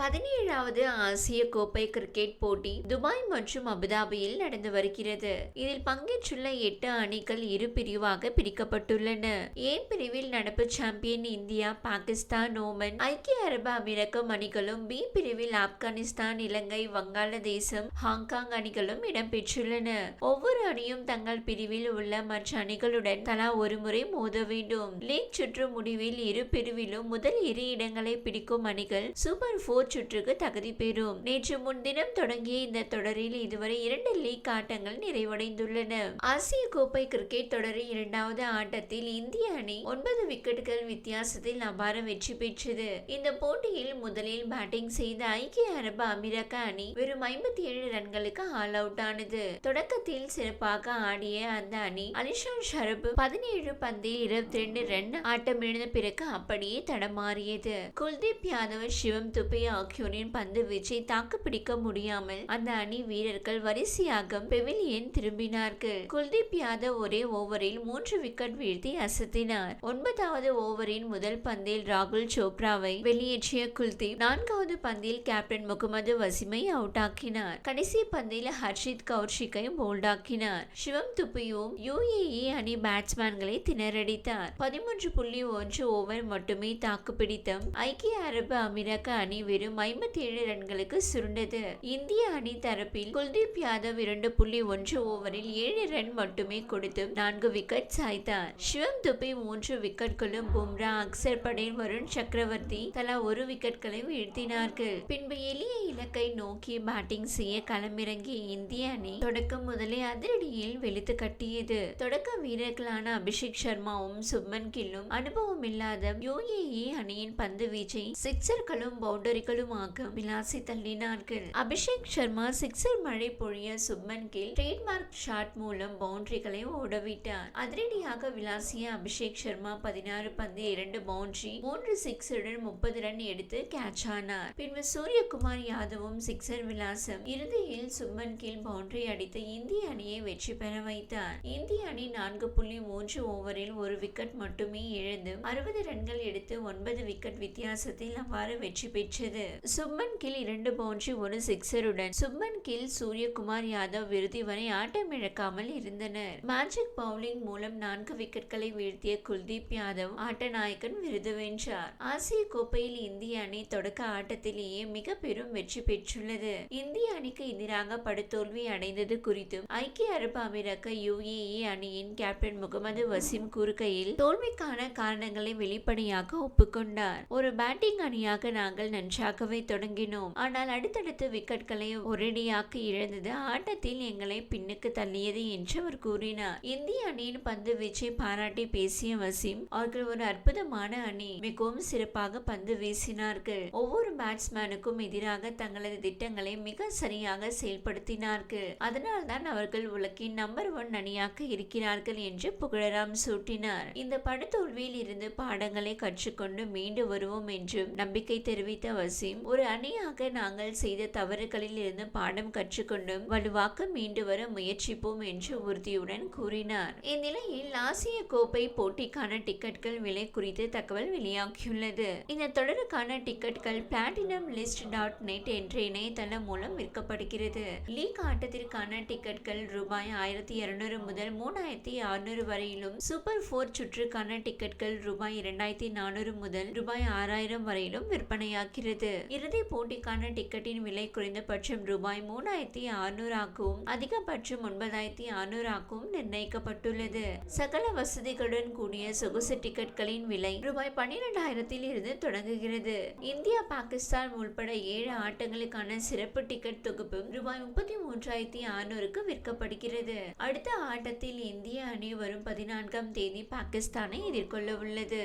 பதினேழாவது ஆசிய கோப்பை கிரிக்கெட் போட்டி துபாய் மற்றும் அபுதாபியில் நடந்து வருகிறது. இதில் பங்கேற்றுள்ள எட்டு அணிகள் இரு பிரிவாக பிரிக்கப்பட்டுள்ளன. ஏ பிரிவில் நடப்பு சாம்பியன் இந்தியா பாகிஸ்தான் ஓமன் ஐக்கிய அரபு அமீரகம் அணிகளும் பி பிரிவில் ஆப்கானிஸ்தான் இலங்கை வங்காளதேசம் ஹாங்காங் அணிகளும் இடம்பெற்றுள்ளன. ஒவ்வொரு அணியும் தங்கள் பிரிவில் உள்ள மற்ற அணிகளுடன் தலா ஒரு முறை மோத வேண்டும். லீக் சுற்று முடிவில் இரு பிரிவிலும் முதல் இரு இடங்களை பிடிக்கும் அணிகள் சூப்பர் போர் சுற்றுக்கு தகுதி பெறும். நேற்று முன்தினம் தொடங்கிய இந்த தொடரில் இதுவரை இரண்டு லீக் ஆட்டங்கள் நிறைவடைந்துள்ளன. ஆசிய கோப்பை கிரிக்கெட் தொடரின் இரண்டாவது ஆட்டத்தில் இந்திய அணி ஒன்பது விக்கெட்டுகள் வித்தியாசத்தில் அபார வெற்றி பெற்றது. இந்த போட்டியில் முதலில் பேட்டிங் செய்த ஐக்கிய அரபு அமீரக அணி வெறும் ஐம்பத்தி ஏழு ரன்களுக்கு ஆல் அவுட் ஆனது. தொடக்கத்தில் சிறப்பாக ஆடிய அந்த அணி அலிஷான் ஷரப் பதினேழு பந்தில் இருபத்தி ரெண்டு ரன் ஆட்டமிழந்த பிறகு அப்படியே தடமாறியது குல்தீப் யாதவ் சிவம் துபே ஆகியோரின் பந்து வீச்சை தாக்குப்பிடிக்க முடியாமல் அந்த அணி வீரர்கள் வரிசையாக பெவிலியன் திரும்பினார்கள். குல்தீப் யாதவ் ஒரே ஓவரில் மூன்று விக்கெட் வீழ்த்தி அசத்தினார். ஒன்பதாவது ஓவரின் முதல் பந்தில் ராகுல் சோப்ராவை வெளியேற்றிய குல்தீப் நான்காவது பந்தில் கேப்டன் முகமது வசிமை அவுட் ஆக்கினார் கடைசி பந்தில் ஹர்ஷித் கௌஷிக்கை போல்டாக்கினார். சிவம் துப்பியும் யுஏஇ அணி பேட்ஸ்மேன்களை திணறடித்தார். பதிமூன்று புள்ளி ஒன்று ஓவர் மட்டுமே தாக்குப்பிடித்த ஐக்கிய அரபு அமீரக அணி வெறும் ஐம்பத்தி ஏழு ரன்களுக்கு சுருண்டது. இந்திய அணி தரப்பில் குல்தீப் யாதவ் இரண்டு புள்ளி ஒன்று ஓவரில் ஏழு ரன் மட்டுமே கொடுத்து நான்கு விக்கெட் சாய்த்தார். சிவம் துபை மூன்று விக்கெட்களும் பும்ரா அக்சர் படேல் வருண் சக்கரவர்த்தி தலா ஒரு விக்கெட்களை வீழ்த்தினார்கள். பின்பு எளிய இலக்கை நோக்கி பேட்டிங் செய்ய களமிறங்கிய இந்திய அணி தொடக்கம் முதலே அதிரடியில் வெளுத்து கட்டியது. தொடக்க வீரர்களான அபிஷேக் சர்மாவும் சுப்மன் கில்லும் அனுபவம் இல்லாத யுஏஇ அணியின் பந்து வீச்சை சிக்சர்களும் பவுண்டரிகள் பவுண்டரிகளுமாக விளாசி தள்ளினார்கள் அபிஷேக் சர்மா சிக்ஸர் மழை பொழிய சுப்மன் கில் ட்ரேட்மார்க் ஷாட் மூலம் பவுண்டரிகளை ஓடவிட்டார். அதிரடியாக விளாசிய அபிஷேக் சர்மா பதினாறு பந்து இரண்டு பவுண்டரி மூன்று சிக்ஸருடன் முப்பது ரன் எடுத்து கேட்ச் ஆனார். பின்பு சூரியகுமார் யாதவும் சிக்ஸர் விலாசம் இறுதியில் சுப்மன் கில் பவுண்டரி அடித்து இந்திய அணியை வெற்றி பெற வைத்தார். இந்திய அணி நான்கு புள்ளி மூன்று ஓவரில் ஒரு விக்கெட் மட்டுமே இழந்து அறுபது ரன்கள் எடுத்து ஒன்பது விக்கெட் வித்தியாசத்தில் அவ்வாறு வெற்றி பெற்றது. சுப்மன் கில் இரண்டு பவுண்டரி ஒரு சிக்ஸருடன் சுப்மன் கில் சூரியகுமார் யாதவ் விருதி வரை ஆட்டமிழக்காமல் இருந்தனர். மேஜிக் பவுலிங் மூலம் நான்கு விக்கெட்களை வீழ்த்திய குல்தீப் யாதவ் ஆட்டநாயகன் விருது வென்றார். ஆசிய கோப்பையில் இந்திய அணி தொடக்க ஆட்டத்திலேயே மிக பெரும் வெற்றி பெற்றுள்ளது. இந்திய அணிக்கு எதிராக படுதோல்வி அடைந்தது குறித்தும் ஐக்கிய அரபு அமீரக யுஏஇ அணியின் கேப்டன் முகமது வசீம் கூறுகையில் தோல்விக்கான காரணங்களை வெளிப்படையாக ஒப்புக்கொண்டார். ஒரு பேட்டிங் அணியாக நாங்கள் நன்றாக நன்றாகவே தொடங்கினோம். ஆனால் அடுத்தடுத்து விக்கெட்களை ஒரேடியாக இழந்தது. ஆட்டத்தில் எங்களை பின்னுக்கு தள்ளியது என்று அவர் கூறினார். இந்திய அணியின் பந்து வீச்சை பாராட்டி பேசிய வசீம் அவர்கள் ஒரு அற்புதமான அணி மிகவும் சிறப்பாக பந்து வீசினார்கள். ஒவ்வொரு பேட்ஸ்மேனுக்கும் எதிராக தங்களது திட்டங்களை மிக சரியாக செயல்படுத்தினார்கள். அதனால்தான் அவர்கள் உலகின் நம்பர் ஒன் அணியாக இருக்கிறார்கள் என்று புகழராம் சூட்டினார். இந்த படத்தோல்வியில் இருந்து பாடங்களை கற்றுக்கொண்டு மீண்டு வருவோம் என்றும் நம்பிக்கை தெரிவித்த வசீம் ஒரு அணியாக நாங்கள் செய்த தவறுகளில் இருந்து பாடம் கற்றுக்கொண்டும் வலுவாக்க மீண்டு வர முயற்சிப்போம் என்று உறுதியுடன் கூறினார். இந்நிலையில் ஆசிய கோப்பை போட்டிக்கான டிக்கெட்கள் விலை குறித்து தகவல் வெளியாகியுள்ளது. இந்த தொடருக்கான டிக்கெட்கள் பிளாட்டினம் லிஸ்ட் டாட் நெட் என்ற இணையதளம் மூலம் விற்கப்படுகிறது. லீக் ஆட்டத்திற்கான டிக்கெட்கள் ரூபாய் ஆயிரத்தி இருநூறு முதல் மூணாயிரத்தி அறுநூறு வரையிலும் சூப்பர் போர் சுற்றுக்கான டிக்கெட்கள் ரூபாய் இரண்டாயிரத்தி நானூறு முதல் ரூபாய் ஆறாயிரம் வரையிலும் விற்பனையாகிறது. இறுதி போட்டிக்கான டிக்கெட்டின் விலை குறைந்தபட்சம் ரூபாய் மூணாயிரத்தி அறுநூறாகவும் அதிகபட்சம் ஒன்பதாயிரத்தி அறுநூறாகவும் நிர்ணயிக்கப்பட்டுள்ளது. சகல வசதிகளுடன் கூடிய சொகுசு டிக்கெட்களின் விலை ரூபாய் பன்னிரெண்டாயிரத்தில் இருந்து தொடங்குகிறது. இந்தியா பாகிஸ்தான் உள்பட ஏழு ஆட்டங்களுக்கான சிறப்பு டிக்கெட் தொகுப்பும் ரூபாய் முப்பத்தி மூன்றாயிரத்தி அறுநூறுக்கு விற்கப்படுகிறது. அடுத்த ஆட்டத்தில் இந்திய அணி வரும் பதினான்காம் தேதி பாகிஸ்தானை எதிர்கொள்ள உள்ளது